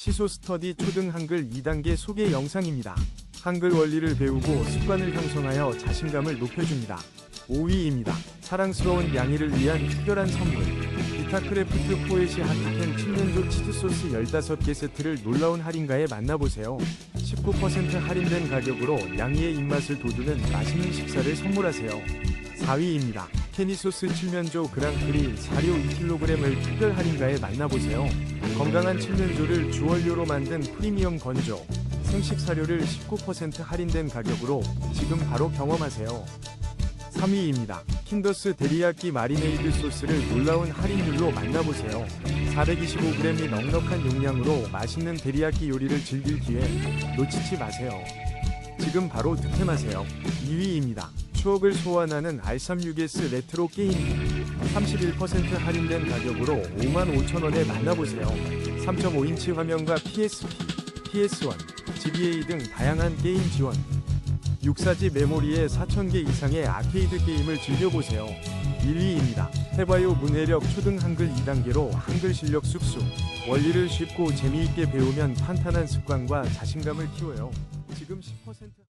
시소 스터디 초등 한글 2단계 소개 영상입니다. 한글 원리를 배우고 습관을 형성하여 자신감을 높여줍니다. 5위입니다. 사랑스러운 양이를 위한 특별한 선물. 비타크래프트 포에시 하트캔 칠면조 치즈소스 15개 세트를 놀라운 할인가에 만나보세요. 19% 할인된 가격으로 양이의 입맛을 돋우는 맛있는 식사를 선물하세요. 4위입니다. 케니소스 칠면조 그랑프리 사료 2kg을 특별 할인가에 만나보세요. 건강한 칠면조를 주원료로 만든 프리미엄 건조 생식 사료를 19% 할인된 가격으로 지금 바로 경험하세요. 3위입니다. 킨더스 데리야끼 마리네이드 소스를 놀라운 할인율로 만나보세요. 425g이 넉넉한 용량으로 맛있는 데리야끼 요리를 즐길 기회 놓치지 마세요. 지금 바로 득템하세요. 2위입니다. 추억을 소환하는 R36S 레트로 게임 31% 할인된 가격으로 55,000원에 만나보세요. 3.5인치 화면과 PSP, PS1, GBA 등 다양한 게임 지원 6사지 메모리에 4,000개 이상의 아케이드 게임을 즐겨보세요. 1위입니다. 해봐요 문해력 초등 한글 2단계로 한글 실력 쑥쑥 원리를 쉽고 재미있게 배우면 탄탄한 습관과 자신감을 키워요. 지금 10%